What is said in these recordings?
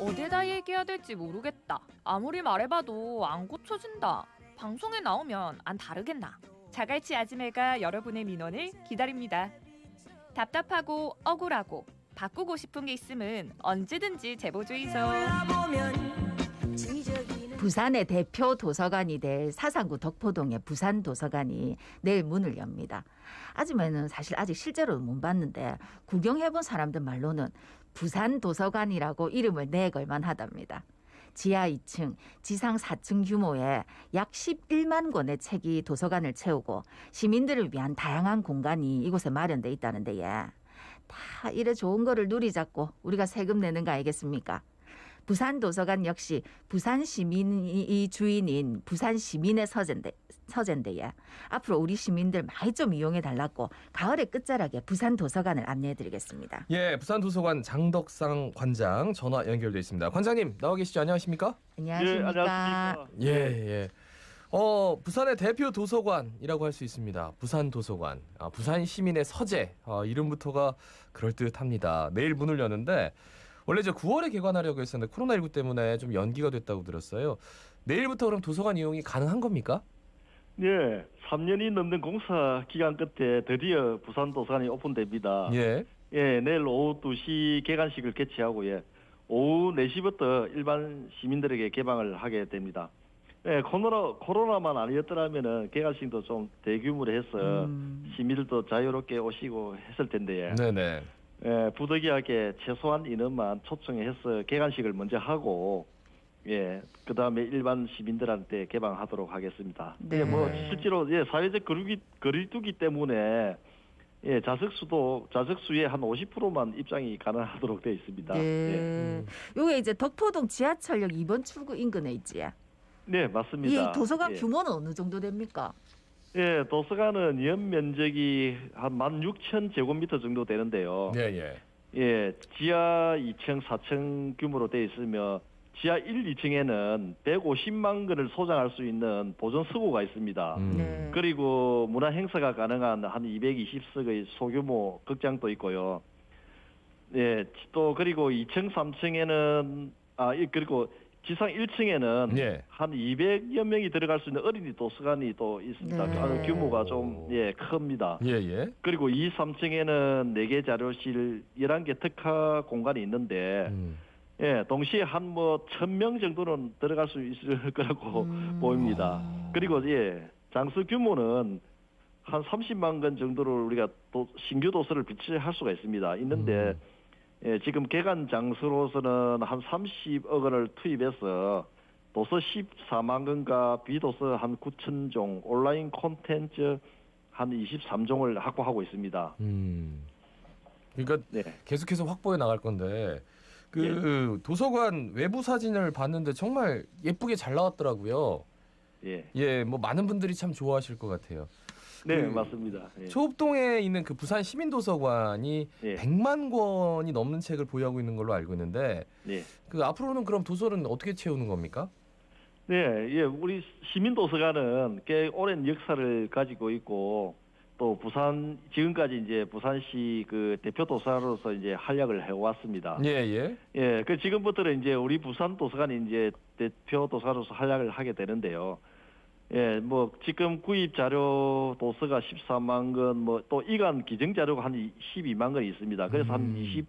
어디다 얘기해야 될지 모르겠다. 아무리 말해봐도 안 고쳐진다. 방송에 나오면 안 다르겠나. 자갈치 아지매가 여러분의 민원을 기다립니다. 답답하고 억울하고 바꾸고 싶은 게 있으면 언제든지 제보 주이소. 부산의 대표 도서관이 될 사상구 덕포동의 부산 도서관이 내일 문을 엽니다. 아줌마는 사실 아직 실제로 못 봤는데 구경해본 사람들 말로는 부산 도서관이라고 이름을 내걸만 하답니다. 지하 2층, 지상 4층 규모의 약 11만 권의 책이 도서관을 채우고 시민들을 위한 다양한 공간이 이곳에 마련돼 있다는데 예. 다 이래 좋은 거를 누리자고 우리가 세금 내는 거 아니겠습니까? 부산 도서관 역시 부산 시민이 주인인 부산 시민의 서재인데 서재인데요. 앞으로 우리 시민들 많이 좀 이용해 달라고 가을의 끝자락에 부산 도서관을 안내해 드리겠습니다. 예, 부산 도서관 장덕상 관장 전화 연결돼 있습니다. 관장님 나와 계시죠? 안녕하십니까? 안녕하십니까? 예, 안녕하십니까. 예, 예. 어, 부산의 대표 도서관이라고 할 수 있습니다. 부산 도서관. 아, 부산 시민의 서재. 아, 이름부터가 그럴듯합니다. 내일 문을 여는데 원래 이제 9월에 개관하려고 했었는데 코로나19 때문에 좀 연기가 됐다고 들었어요. 내일부터 그럼 도서관 이용이 가능한 겁니까? 네, 3년이 넘는 공사 기간 끝에 드디어 부산 도서관이 오픈됩니다. 예. 예, 내일 오후 2시 개관식을 개최하고 예, 오후 4시부터 일반 시민들에게 개방을 하게 됩니다. 예, 코로나 코로나만 아니었더라면은 개관식도 좀 대규모로 해서 음. 시민들도 자유롭게 오시고 했을 텐데 네, 네. 예, 부득이하게 최소한 인원만 초청해서 개관식을 먼저 하고 예, 그 다음에 일반 시민들한테 개방하도록 하겠습니다. 네. 예, 뭐 실제로 예, 사회적 거리두기, 거리두기 때문에 예, 좌석 수도 좌석 수의 한 50%만 입장이 가능하도록 되어 있습니다. 예. 네. 요게 이제 덕포동 지하철역 2번 출구 인근에 있지. 네, 맞습니다. 이 도서관 예. 규모는 어느 정도 됩니까? 예, 도서관은 연 면적이 한 16,000제곱미터 정도 되는데요. 예, 예. 예, 지하 2층, 4층 규모로 되어 있으며 지하 1, 2층에는 150만 건을 소장할 수 있는 보존 수고가 있습니다. 음. 네. 그리고 문화 행사가 가능한 한 220석의 소규모 극장도 있고요. 예, 또 그리고 2층, 3층에는 아, 이- 그리고 지상 1층에는 예. 한 200여 명이 들어갈 수 있는 어린이 도서관이 또 있습니다. 네. 아주 규모가 좀 예, 큽니다. 예, 예. 그리고 2, 3층에는 4개 자료실, 11개 특화 공간이 있는데 음. 예, 동시에 한 뭐 1000명 정도는 들어갈 수 있을 거라고 음. 보입니다. 그리고 예, 장수 규모는 한 30만 건 정도를 우리가 또 신규 도서를 비치할 수가 있습니다. 있는데 음. 예, 지금 개관 장소로서는 한 30억 원을 투입해서 도서 14만 건과 비도서 한 9천 종, 온라인 콘텐츠 한 23종을 확보하고 있습니다. 음. 그러니까 네. 계속해서 확보해 나갈 건데 그 도서관 외부 사진을 봤는데 정말 예쁘게 잘 나왔더라고요. 예. 예, 뭐 많은 분들이 참 좋아하실 것 같아요. 네, 그 맞습니다. 예. 초읍동에 있는 그 부산 시민도서관이 예. 100만 권이 넘는 책을 보유하고 있는 걸로 알고 있는데 네. 그 앞으로는 그럼 도서는 어떻게 채우는 겁니까? 네, 예, 우리 시민도서관은 꽤 오랜 역사를 가지고 있고 또 부산 지금까지 이제 부산시 그 대표 도서관으로서 이제 활약을 해왔습니다. 예, 예. 예, 그 지금부터는 이제 우리 부산 도서관이 이제 대표 도서관으로서 활약을 하게 되는데요. 예, 뭐 지금 구입 자료 도서가 14만 건, 뭐 또 이관 기증 자료가 한 12만 건이 있습니다. 그래서 한 음.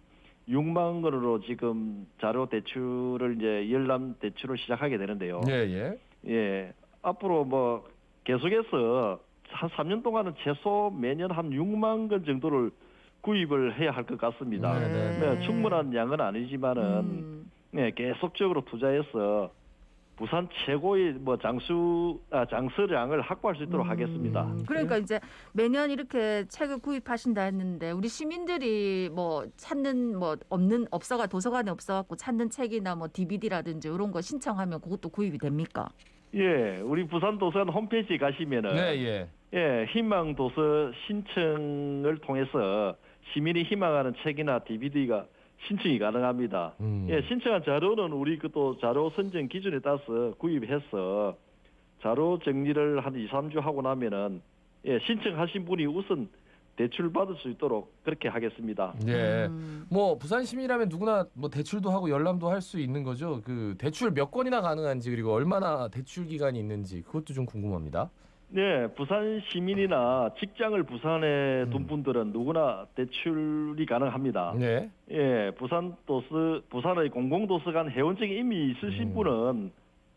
26만 건으로 지금 자료 대출을 이제 열람 대출을 시작하게 되는데요. 예, 예. 예, 앞으로 뭐 계속해서 한 3년 동안은 최소 매년 한 6만 건 정도를 구입을 해야 할 것 같습니다. 네, 네, 네, 충분한 양은 아니지만은 음. 네, 계속적으로 투자해서 부산 최고의 뭐 장수 아, 장서량을 확보할 수 있도록 음. 하겠습니다. 그러니까 이제 매년 이렇게 책을 구입하신다 했는데 우리 시민들이 뭐 찾는 뭐 없는 없어가 도서관에 없어갖고 찾는 책이나 뭐 DVD라든지 이런 거 신청하면 그것도 구입이 됩니까? 예, 우리 부산 도서관 홈페이지 가시면은 네, 예. 예, 희망 도서 신청을 통해서 시민이 희망하는 책이나 DVD가 신청이 가능합니다. 음. 예, 신청한 자료는 우리 그 또 자료 선정 기준에 따라서 구입해서 자료 정리를 한 2, 3주 하고 나면은 예, 신청하신 분이 우선 대출 받을 수 있도록 그렇게 하겠습니다. 예. 음. 뭐 부산 시민이라면 누구나 뭐 대출도 하고 열람도 할 수 있는 거죠. 그 대출 몇 건이나 가능한지 그리고 얼마나 대출 기간이 있는지 그것도 좀 궁금합니다. 네, 부산 시민이나 직장을 부산에 둔 음. 분들은 누구나 대출이 가능합니다. 네. 예, 부산 도서 부산의 공공 도서관 회원증이 이미 있으신 음. 분은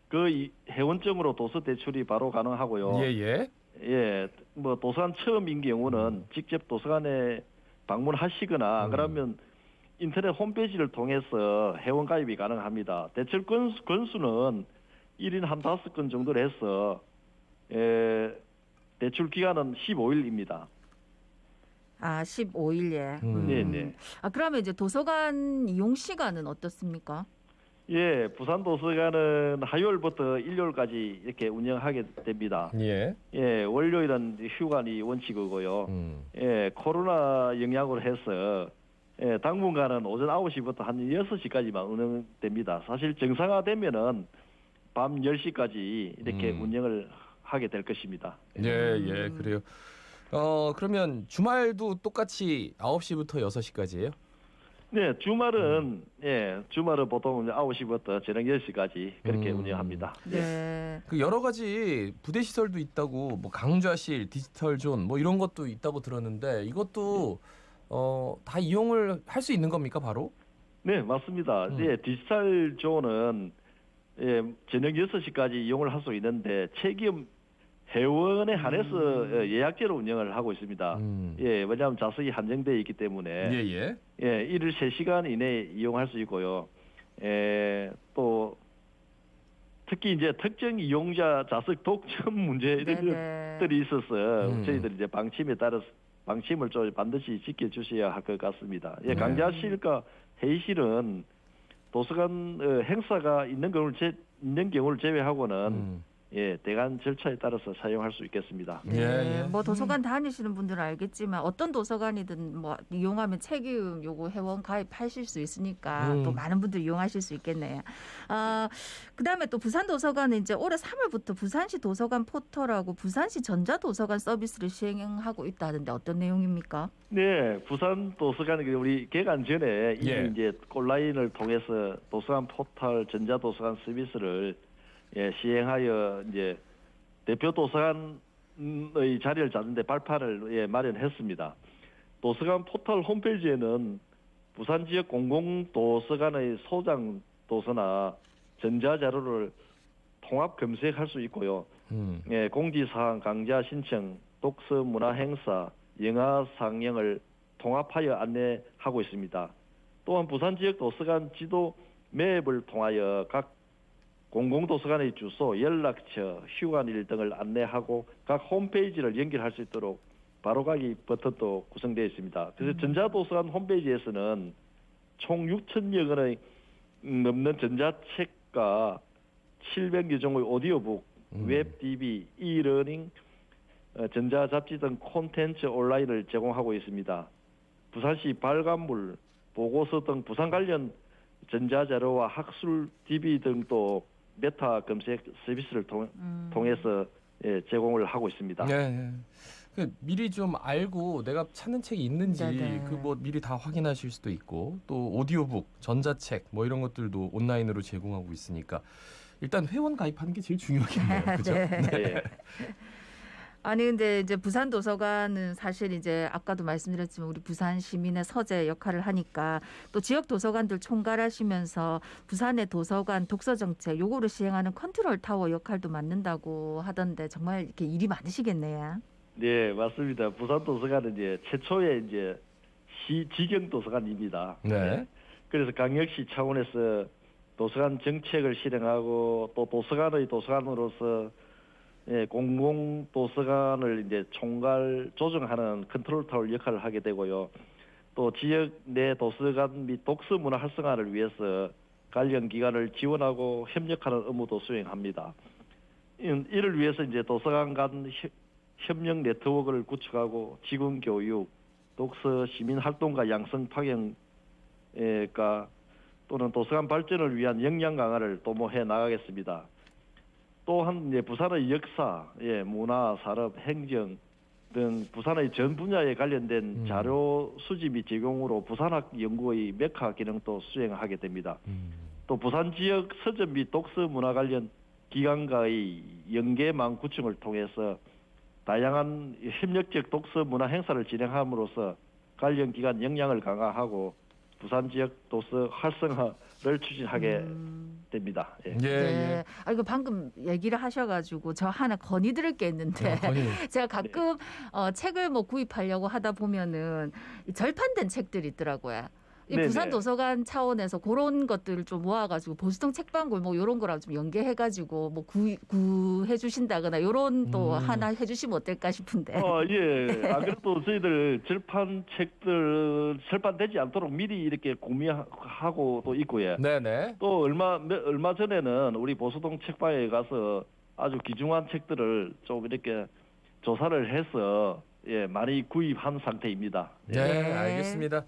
그 이- 회원증으로 도서 대출이 바로 가능하고요. 예, 예. 예, 뭐 도서관 처음인 경우는 직접 도서관에 방문하시거나 음. 그러면 인터넷 홈페이지를 통해서 회원 가입이 가능합니다. 대출 건수, 건수는 1인 한 다섯 건 정도로 해서 예, 대출 기간은 15일입니다. 아 15일에. 음. 네, 네. 아 그러면 이제 도서관 이용 시간은 어떻습니까? 예, 부산 도서관은 화요일부터 일요일까지 이렇게 운영하게 됩니다. 예. 예, 월요일은 휴관이 원칙이고요. 음. 예, 코로나 영향으로 해서 예, 당분간은 오전 9시부터 한 6시까지만 운영됩니다. 사실 정상화되면은 밤 10시까지 이렇게 음. 운영을 하게 될 것입니다. 예, 예. 음. 그래요. 어, 그러면 주말도 똑같이 9시부터 6시까지예요? 네, 주말은 음. 예, 주말은 보통 9시부터 저녁 10시까지 그렇게 음. 운영합니다. 네. 그 여러 가지 부대 시설도 있다고 뭐 강좌실, 디지털 존 뭐 이런 것도 있다고 들었는데 이것도 어, 다 이용을 할 수 있는 겁니까, 바로? 네, 맞습니다. 음. 예, 디지털 존은 예, 저녁 6시까지 이용을 할 수 있는데 책임 회원에 한해서 음. 예, 예약제로 운영을 하고 있습니다. 음. 예, 왜냐하면 좌석이 한정되어 있기 때문에 예, 예. 예, 일일 3시간 이내에 이용할 수 있고요. 예, 또 특히 이제 특정 이용자 좌석 독점 문제들이 네네. 있어서 음. 저희들이 이제 방침에 따라서 방침을 좀 반드시 지켜주셔야 할 것 같습니다. 예, 네. 강좌실과 회의실은 도서관 어, 행사가 있는 경우를 제, 있는 경우를 제외하고는 음. 예, 대관 절차에 따라서 사용할 수 있겠습니다. 예, 네, 예. 뭐 도서관 다니시는 분들은 알겠지만 어떤 도서관이든 뭐 이용하면 책임 요거 회원 가입하실 수 있으니까 음. 또 많은 분들이 이용하실 수 있겠네요. 아 그다음에 또 부산 도서관은 이제 올해 3월부터 부산시 도서관 포털하고 부산시 전자 도서관 서비스를 시행하고 있다는데 어떤 내용입니까? 네, 부산 도서관 그 우리 개관 전에 이미 예. 이제 온라인을 통해서 도서관 포털 전자 도서관 서비스를 예, 시행하여 이제 대표 도서관의 자리를 잡는데 발판을 예, 마련했습니다. 도서관 포털 홈페이지에는 부산 지역 공공 도서관의 소장 도서나 전자 자료를 통합 검색할 수 있고요. 음. 예, 공지사항, 강좌 신청, 독서 문화 행사, 영화 상영을 통합하여 안내하고 있습니다. 또한 부산 지역 도서관 지도 맵을 통하여 각 공공도서관의 주소, 연락처, 휴관일 등을 안내하고 각 홈페이지를 연결할 수 있도록 바로가기 버튼도 구성되어 있습니다. 그래서 전자도서관 홈페이지에서는 총 6천여 건의 넘는 전자책과 700여 종의 오디오북, 음. 웹 DB, e-러닝, 어, 전자잡지 등 콘텐츠 온라인을 제공하고 있습니다. 부산시 발간물, 보고서 등 부산 관련 전자자료와 학술 DB 등도 메타 검색 서비스를 통, 음. 통해서 예, 제공을 하고 있습니다. 예, 예. 그 미리 좀 알고 내가 찾는 책이 있는지 네네. 그뭐 미리 다 확인하실 수도 있고 또 오디오북, 전자책 뭐 이런 것들도 온라인으로 제공하고 있으니까 일단 회원 가입하는 게 제일 중요하겠네요. 그죠? 네. 예. 아니 근데 이제 부산 도서관은 사실 이제 아까도 말씀드렸지만 우리 부산 시민의 서재 역할을 하니까 또 지역 도서관들 총괄하시면서 부산의 도서관 독서 정책 요거를 시행하는 컨트롤 타워 역할도 맡는다고 하던데 정말 이렇게 일이 많으시겠네요. 네, 맞습니다. 부산 도서관은 이제 최초의 이제 시 지경 도서관입니다. 네. 그래서 강역시 차원에서 도서관 정책을 실행하고 또 도서관의 도서관으로서 예, 공공 도서관을 이제 총괄 조정하는 컨트롤 타워 역할을 하게 되고요. 또 지역 내 도서관 및 독서 문화 활성화를 위해서 관련 기관을 지원하고 협력하는 업무도 수행합니다. 이- 이를 위해서 이제 도서관 간 협- 협력 네트워크를 구축하고 직원 교육, 독서 시민 활동가 양성 파견가 또는 도서관 발전을 위한 역량 강화를 도모해 나가겠습니다. 또한 이제 부산의 역사, 예, 문화, 산업, 행정, 등 부산의 전 분야에 관련된 음. 자료 수집 및 제공으로 부산학 연구의 메카 기능도 수행하게 됩니다. 음. 또 부산 지역 서점 및 독서 문화 관련 기관과의 연계망 구축을 통해서 다양한 협력적 독서 문화 행사를 진행함으로써 관련 기관 역량을 강화하고 부산 지역 독서 활성화를 추진하게 음. 됩니다. 예. 예, 네. 예. 아 이거 방금 얘기를 하셔가지고 저 하나 건의 드릴 게 있는데 야, 건희. 제가 가끔 어, 책을 뭐 구입하려고 하다 보면은 이 절판된 책들이 있더라고요. 이 네네. 부산 도서관 차원에서 그런 것들을 좀 모아가지고 보수동 책방굴 뭐 이런 거랑 좀 연계해가지고 뭐 구, 구해 주신다거나 이런 또 음. 하나 해주시면 어떨까 싶은데. 어, 예. 안 그래도 저희들 절판 책들 절판되지 않도록 미리 이렇게 구매하고 또 있고요. 네네. 또 얼마 몇- 얼마 전에는 우리 보수동 책방에 가서 아주 귀중한 책들을 좀 이렇게 조사를 해서 예 많이 구입한 상태입니다. 네, 네. 알겠습니다.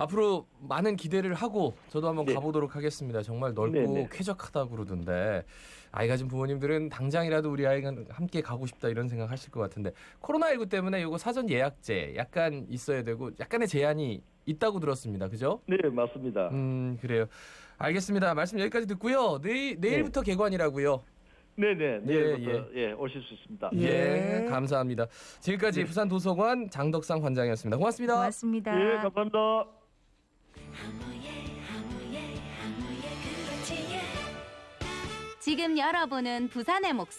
앞으로 많은 기대를 하고 저도 한번 네. 가보도록 하겠습니다. 정말 넓고 네 네. 쾌적하다 그러던데 아이 가진 부모님들은 당장이라도 우리 아이가 함께 가고 싶다 이런 생각 하실 것 같은데 코로나19 때문에 이거 사전 예약제 약간 있어야 되고 약간의 제한이 있다고 들었습니다. 그죠? 네 맞습니다. 음 그래요. 알겠습니다. 말씀 여기까지 듣고요. 내일 내일부터 개관이라고요. 네네 예, 내일부터 예, 오실 수 있습니다. 예, 예. 감사합니다. 지금까지 네. 부산 도서관 장덕상 관장이었습니다. 고맙습니다. 고맙습니다. 예 감사합니다. 지금 여러분은 부산의 목소리